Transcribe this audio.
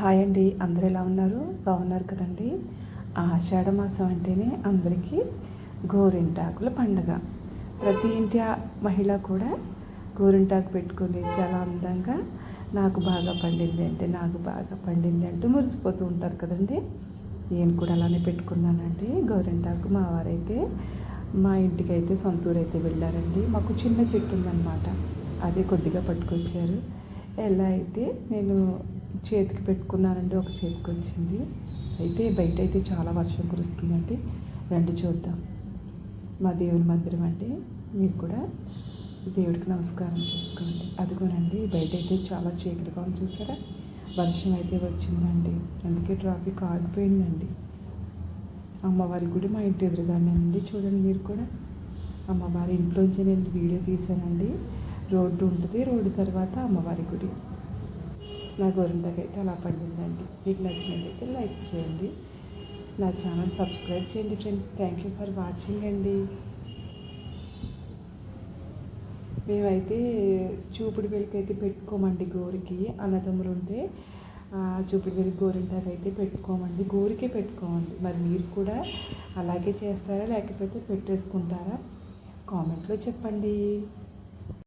Hi అండి. అందరూ ఎలా ఉన్నారు? బాగున్నారు కదండి. ఆషాఢ మాసం అంటేనే అందరికీ గోరింటాకుల పండగ. ప్రతి ఇంటి మహిళ కూడా గోరింటాకు పెట్టుకుని చాలా అందంగా నాకు బాగా పండింది అంటే నాకు బాగా పండింది అంటూ మురిసిపోతూ ఉంటారు కదండి. నేను కూడా అలానే పెట్టుకున్నానండి గోరింటాకు మా వారైతే. మా ఇంటికి అయితే సొంతూరు అయితే వెళ్ళారండి. మాకు చిన్న చెట్టు ఉందన్నమాట. అదే కొద్దిగా పట్టుకొచ్చారు. ఎలా అయితే నేను చేతికి పెట్టుకున్నానండి ఒక చేతికి వచ్చింది. అయితే బయట అయితే చాలా వర్షం కురుస్తుందండి. రండి చూద్దాం. మా దేవుని మందిరం అండి. మీరు కూడా దేవుడికి నమస్కారం చేసుకోండి. అదిగోనండి బయట అయితే చాలా చీకటిగా ఉంది చూసారా? వర్షం అయితే వచ్చిందండి. అందుకే ట్రాఫిక్ ఆగిపోయిందండి. అమ్మవారి గుడి మా ఇంటి ఎదురుగానే చూడండి మీరు కూడా. అమ్మవారి ఇంట్లోంచి నేను వీడియో తీశానండి. రోడ్డు ఉంటుంది రోడ్డు తర్వాత అమ్మవారి గుడి. నా గోరింటకైతే అలా పండిందండి. మీకు నచ్చినట్లయితే లైక్ చేయండి. నా ఛానల్ సబ్స్క్రైబ్ చేయండి friends. Thank you for watching అండి. మేమైతే చూపుడు వెలికి అయితే పెట్టుకోమండి గోరికి. అన్నదమ్ములు ఉంటే చూపుడు వెలికి గోరింటాకు అయితే పెట్టుకోమండి. గోరికే పెట్టుకోమండి. మరి మీరు కూడా అలాగే చేస్తారా? లేకపోతే పెట్టేసుకుంటారా? కామెంట్లో చెప్పండి.